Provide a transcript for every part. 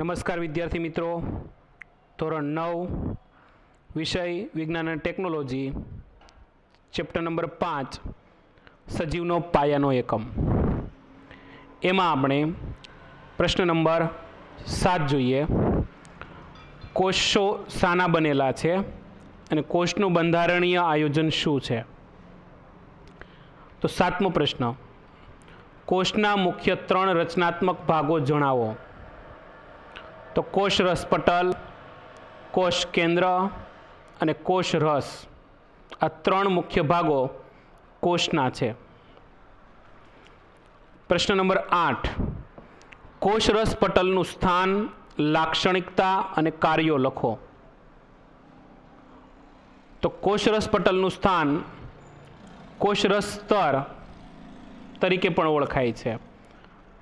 નમસ્કાર વિદ્યાર્થી મિત્રો. ધોરણ નવ, વિષય વિજ્ઞાન અને ટેકનોલોજી, ચેપ્ટર નંબર પાંચ, સજીવનો પાયાનો એકમ. એમાં આપણે પ્રશ્ન નંબર સાત જોઈએ. કોષો શાના બનેલા છે અને કોષનું બંધારણીય આયોજન શું છે? તો સાતમો પ્રશ્ન. કોષના મુખ્ય ત્રણ રચનાત્મક ભાગો જણાવો. તો કોષ રસ પટલ, કોષ કેન્દ્ર અને કોષ રસ. આ ત્રણ મુખ્ય ભાગો કોષના છે. પ્રશ્ન નંબર આઠ. કોષરસ પટલનું સ્થાન, લાક્ષણિકતા અને કાર્યો લખો. તો કોષરસ પટલનું સ્થાન કોષરસ સ્તર તરીકે પણ ઓળખાય છે.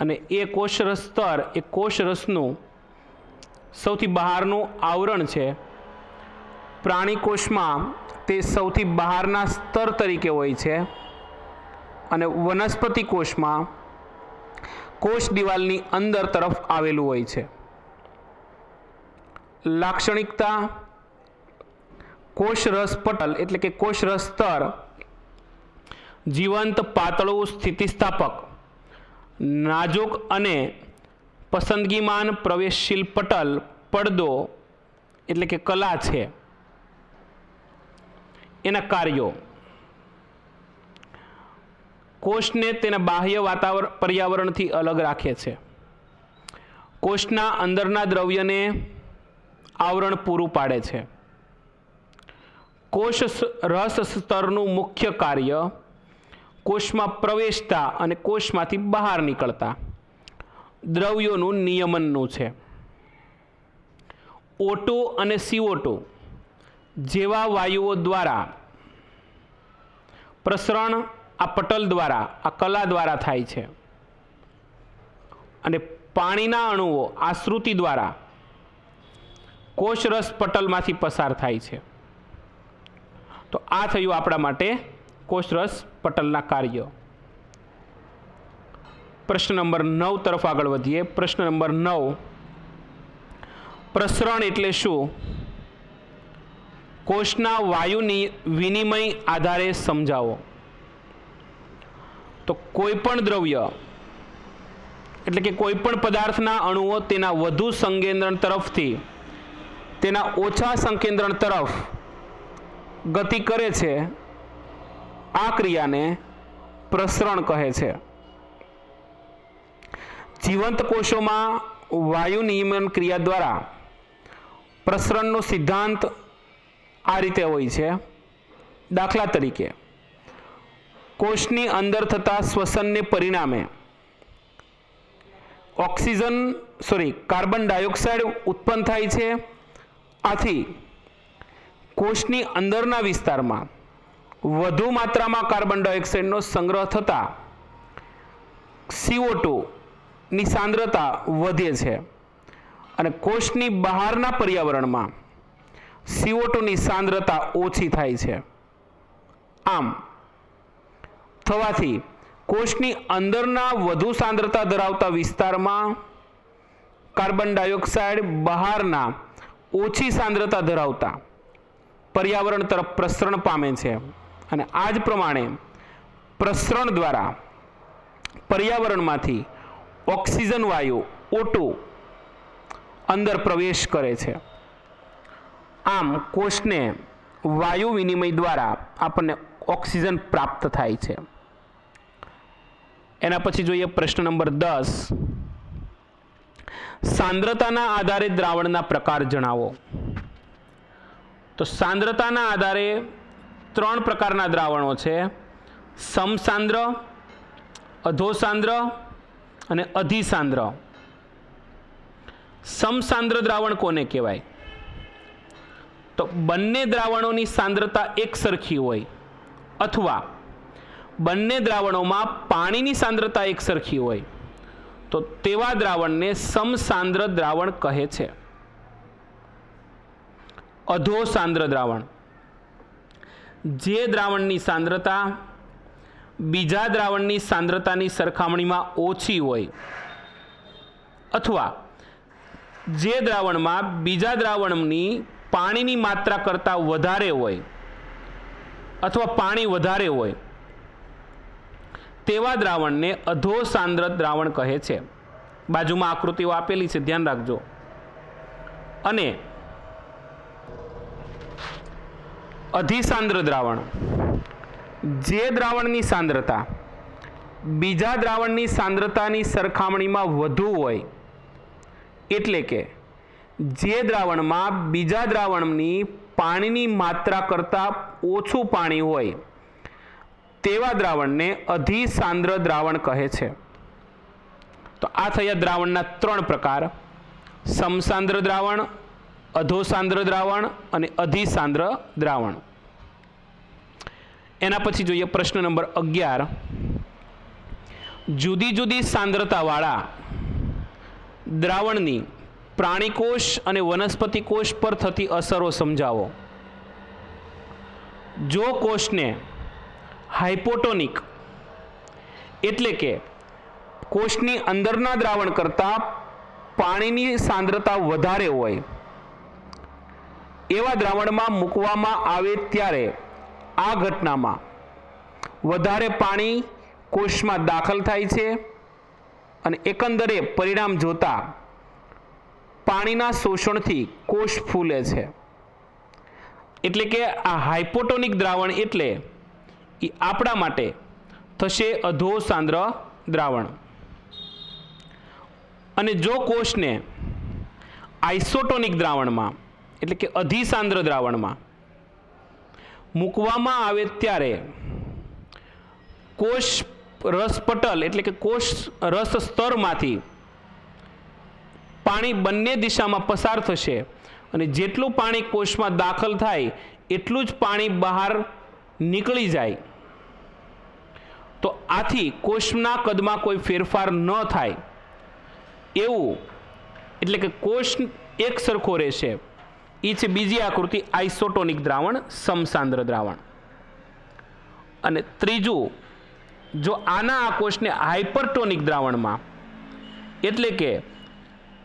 અને એ કોષરસ સ્તર એ કોષરસનું સૌથી બહારનું આવરણ છે. પ્રાણી કોષમાં તે સૌથી બહારના સ્તર તરીકે હોય છે. અને વનસ્પતિ કોષમાં કોષ દિવાલની અંદર તરફ આવેલું હોય છે. લાક્ષણિકતા, કોષરસ પટલ એટલે કે કોષરસ સ્તર, જીવંત પાતળું સ્થિતિસ્થાપક, નાજુક અને પસંદગીમાન પ્રવેશશીલ પટલ પડદો એટલે કે કલા છે. એના કાર્યો. કોષને તેના બાહ્ય વાતાવરણ પર્યાવરણથી અલગ રાખે છે. કોષના અંદરના દ્રવ્યને આવરણ પૂરું પાડે છે. કોષ રસ સ્તરનું મુખ્ય કાર્ય કોષમાં પ્રવેશતા અને કોષમાંથી બહાર નીકળતા. દ્રવ્યોનું નિયમનનું છે. ઓટો અને સીઓટો જેવા વાયુઓ દ્વારા પ્રસરણ આ પટલ દ્વારા, આ કલા દ્વારા થાય છે. અને પાણીના અણુઓ આશ્રુતિ દ્વારા કોષરસ પટલમાંથી પસાર થાય છે. તો આ થયું આપણા માટે કોષરસ પટલના કાર્ય. પ્રશ્ન નંબર નવ તરફ આગળ વધીએ. પ્રશ્ન નંબર નવ. પ્રસરણ એટલે શું? કોષના વાયુની વિનિમય આધારે સમજાવો. તો કોઈ પણ દ્રવ્ય, એટલે કે કોઈપણ પદાર્થના અણુઓ તેના વધુ સંકેન્દ્રણ તરફથી, તેના ઓછા સંકેન્દ્રણ તરફ ગતિ કરે છે, આ ક્રિયાને પ્રસરણ કહે છે. જીવંત કોષોમાં વાયુ નિયમન ક્રિયા દ્વારા પ્રસરણનો સિદ્ધાંત આ રીતે હોય છે. દાખલા તરીકે, કોષની અંદર થતા શ્વસનને પરિણામે ઓક્સિજન, સોરી, કાર્બન ડાયોક્સાઇડ ઉત્પન્ન થાય છે. આથી કોષની અંદરના વિસ્તારમાં વધુ માત્રામાં કાર્બન ડાયોક્સાઇડનો સંગ્રહ થતાં CO2 ની સાંદ્રતા વધે છે. અને કોષની બહારના પર્યાવરણમાં સીઓટુની સાંદ્રતા ઓછી થાય છે. આમ, થવાથી કોષની અંદરના વધુ સાંદ્રતા ધરાવતા વિસ્તારમાં કાર્બન ડાયોક્સાઇડ બહારના ઓછી સાંદ્રતા ધરાવતા પર્યાવરણ તરફ પ્રસરણ પામે છે. અને આ જ પ્રમાણે પ્રસરણ દ્વારા પર્યાવરણમાંથી ઓક્સિજન વાયુ ઓટો અંદર પ્રવેશ કરે છે. આમ કોષને વાયુ વિનિમય દ્વારા આપણને ઓક્સિજન પ્રાપ્ત થાય છે. એના પછી જોઈએ પ્રશ્ન નંબર દસ. સાંદ્રતાના આધારે દ્રાવણના પ્રકાર જણાવો. તો સાંદ્રતાના આધારે ત્રણ પ્રકારના દ્રાવણો છે. સમસાંદ્ર, અધોસાંદ્ર અને અધિસાંદ્ર. સમસાંદ્ર દ્રાવણ કોને કહેવાય? તો બંને દ્રાવણોની સાંદ્રતા એક સરખી હોય અથવા બંને દ્રાવણોમાં પાણીની સાંદ્રતા એક સરખી હોય, તો તેવા દ્રાવણને સમસાંદ્ર દ્રાવણ કહે છે. અધોસાંદ્ર દ્રાવણ. જે દ્રાવણની સાંદ્રતા બીજા દ્રાવણની સાંદ્રતાની સરખામણીમાં ઓછી હોય. અથવા જે દ્રાવણમાં બીજા દ્રાવણની પાણીની માત્રા કરતાં વધારે હોય અથવા પાણી વધારે હોય, તેવા દ્રાવણને અધો સાંદ્ર દ્રાવણ કહે છે. બાજુમાં આકૃતિઓ આપેલી છે, ધ્યાન રાખજો. અને અધિસાંદ્ર દ્રાવણ. જે દ્રાવણની સાંદ્રતા, બીજા દ્રાવણની સાંદ્રતાની સરખામણીમાં વધુ હોય, એટલે કે જે દ્રાવણમાં બીજા દ્રાવણની પાણીની માત્રા કરતાં ઓછું પાણી હોય, તેવા દ્રાવણને અધિસાંદ્ર દ્રાવણ કહે છે. તો આ થયા દ્રાવણના ત્રણ પ્રકાર. સમસાંદ્ર દ્રાવણ, અધોસાંદ્ર દ્રાવણ અને અધિસાંદ્ર દ્રાવણ. એના પછી જોઈએ પ્રશ્ન નંબર અગિયાર. જુદી જુદી સાંદ્રતાવાળા દ્રાવણની પ્રાણીકોષ અને વનસ્પતિ કોષ પર થતી અસરો સમજાવો. જો કોષને હાઇપોટોનિક એટલે કે કોષની અંદરના દ્રાવણ કરતાં પાણીની સાંદ્રતા વધારે હોય, એવા દ્રાવણમાં મૂકવામાં આવે ત્યારે આ ઘટનામાં વધારે પાણી કોષમાં દાખલ થાય છે અને એકંદરે પરિણામ જોતા પાણીના શોષણથી કોષ ફૂલે છે. એટલે કે આ હાઇપોટોનિક દ્રાવણ એટલે એ આપણા માટે થશે અધો સાંદ્ર દ્રાવણ. અને જો કોષને આઇસોટોનિક દ્રાવણમાં, એટલે કે અધિસાંદ્ર દ્રાવણમાં મૂકવામાં આવે ત્યારે કોષ રસપટલ એટલે કે કોષ રસ સ્તરમાંથી પાણી બંને દિશામાં પસાર થશે અને જેટલું પાણી કોષમાં દાખલ થાય એટલું જ પાણી બહાર નીકળી જાય. તો આથી કોષના કદમાં કોઈ ફેરફાર ન થાય. એવું. એટલે કે કોષ એક સરખો રહેશે. એ છે બીજી આકૃતિ આઇસોટોનિક દ્રાવણ, સમસાંદ્ર દ્રાવણ. અને ત્રીજું, જો આના આ કોષને હાઇપરટોનિક દ્રાવણમાં, એટલે કે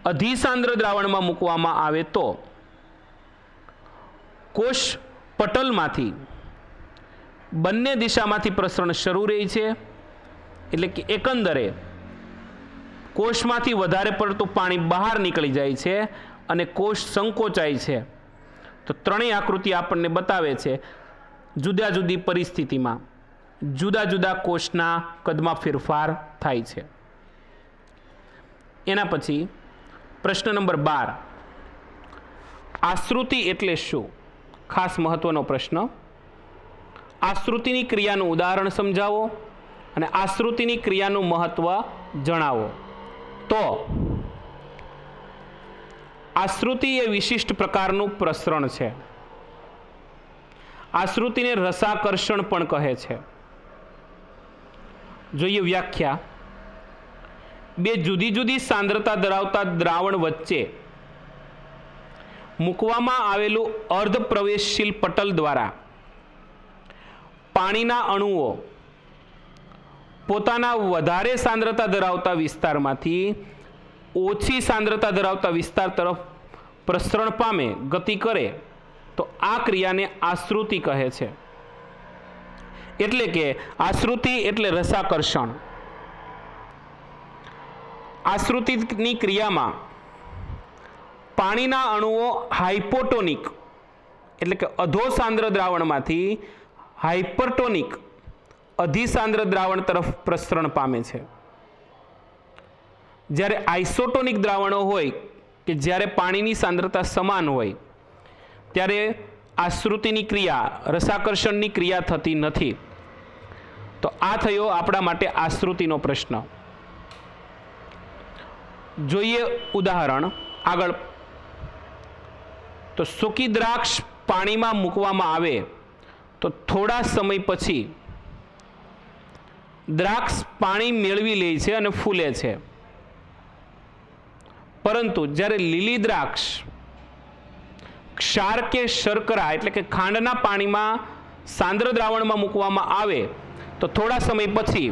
અધિસાંદ્ર દ્રાવણમાં મૂકવામાં આવે તો, કોષ પટલમાંથી બંને દિશામાંથી પ્રસરણ શરૂ રહે છે, એટલે કે એકંદરે કોષમાંથી વધારે પડતું પાણી બહાર નીકળી જાય છે અને કોષ સંકોચાય છે. તો ત્રણેય આકૃતિ આપણને બતાવે છે જુદા જુદી પરિસ્થિતિમાં. જુદા જુદા કોષના કદમાં ફેરફાર થાય છે. એના પછી પ્રશ્ન નંબર બાર. આશ્રુતિ એટલે શું? ખાસ મહત્વનો પ્રશ્ન. આશ્રુતિની ક્રિયાનું ઉદાહરણ સમજાવો અને આશ્રુતિની ક્રિયાનું મહત્વ જણાવો. તો આશ્રુતિ એ વિશિષ્ટ પ્રકારનું પ્રસરણ છે. આશ્રુતિને રસાકર્ષણ પણ કહે છે. જોઈએ વ્યાખ્યા. બે જુદી જુદી સાંદ્રતા ધરાવતા દ્રાવણ વચ્ચે મૂકવામાં આવેલું અર્ધ પ્રવેશશીલ પટલ દ્વારા પાણીના અણુઓ પોતાના વધારે સાંદ્રતા ધરાવતા વિસ્તારમાંથી ઓછી સાંદ્રતા ધરાવતા વિસ્તાર તરફ પ્રસરણ પામે, ગતિ કરે, તો આ ક્રિયાને આશ્રુતિ કહે છે. એટલે કે આશ્રુતિ એટલે રસાકર્ષણ. આશ્રુતિની ક્રિયામાં પાણીના અણુઓ હાઇપોટોનિક એટલે કે અધોસાંદ્ર દ્રાવણમાંથી હાઇપરટોનિક અધિસાંદ્ર દ્રાવણ તરફ પ્રસરણ પામે છે. જ્યારે આઇસોટોનિક દ્રાવણો હોય કે જ્યારે પાણીની સાંદ્રતા સમાન હોય, ત્યારે આશ્રુતિની ક્રિયા, રસાકર્ષણની ક્રિયા થતી નથી. તો આ થયો આપણા માટે આશ્રુતિનો પ્રશ્ન. જોઈએ ઉદાહરણ આગળ. તો સૂકી દ્રાક્ષ પાણીમાં મૂકવામાં આવે તો થોડા સમય પછી દ્રાક્ષ પાણી મેળવી લે છે અને ફૂલે છે. પરંતુ જ્યારે લીલી દ્રાક્ષ ક્ષાર કે શર્કરા એટલે કે ખાંડના પાણીમાં સાંદ્ર દ્રાવણમાં મૂકવામાં આવે, તો થોડા સમય પછી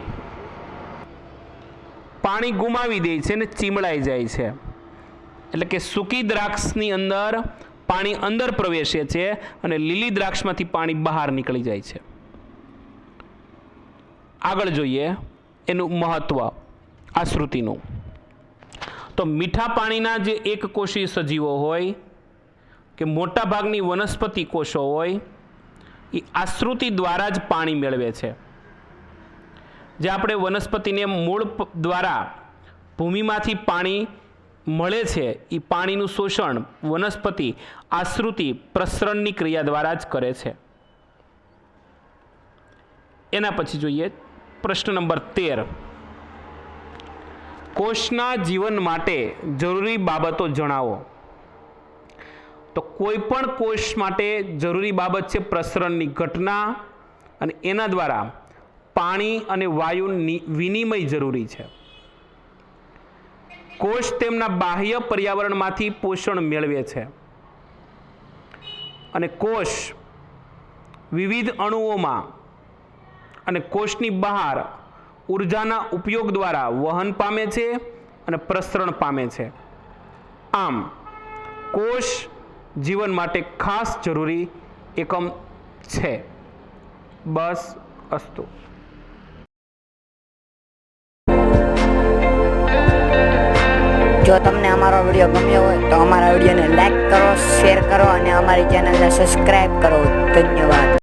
પાણી ગુમાવી દે છે અને ચીમળાઈ જાય છે. એટલે કે સૂકી દ્રાક્ષની અંદર પાણી અંદર પ્રવેશે છે અને લીલી દ્રાક્ષમાંથી પાણી બહાર નીકળી જાય છે. આગળ જોઈએ એનું મહત્વ, આ શ્રુતિનું. તો મીઠા પાણીના જે એક કોષી સજીવો હોય કે મોટા ભાગની વનસ્પતિ કોષો હોય, એ આશ્રુતિ દ્વારા જ પાણી મેળવે છે. જે આપણે વનસ્પતિને મૂળ દ્વારા ભૂમિમાંથી પાણી મળે છે, એ પાણીનું શોષણ વનસ્પતિ આશ્રુતિ પ્રસરણની ક્રિયા દ્વારા જ કરે છે. એના પછી જોઈએ પ્રશ્ન નંબર તેર. કોષના જીવન માટે જરૂરી બાબતો જણાવો. તો કોઈ પણ કોષ માટે જરૂરી બાબત છે પ્રસરણની ઘટના અને એના દ્વારા પાણી અને વાયુ વિનિમય જરૂરી છે. કોષ તેમના બાહ્ય પર્યાવરણમાંથી પોષણ મેળવે છે. અને કોષ વિવિધ અણુઓમાં અને કોષની બહાર ઉર્જાના ઉપયોગ દ્વારા વહન પામે છે અને પ્રસરણ પામે છે. આમ, કોષ જીવન માટે ખાસ જરૂરી એકમ છે. બસ અસ્તુ. જો તમને અમારો વીડિયો ગમ્યો હોય તો અમારા વિડીયોને લાઈક કરો શેર કરો અને અમારી ચેનલને સબસ્ક્રાઈબ કરો. ધન્યવાદ.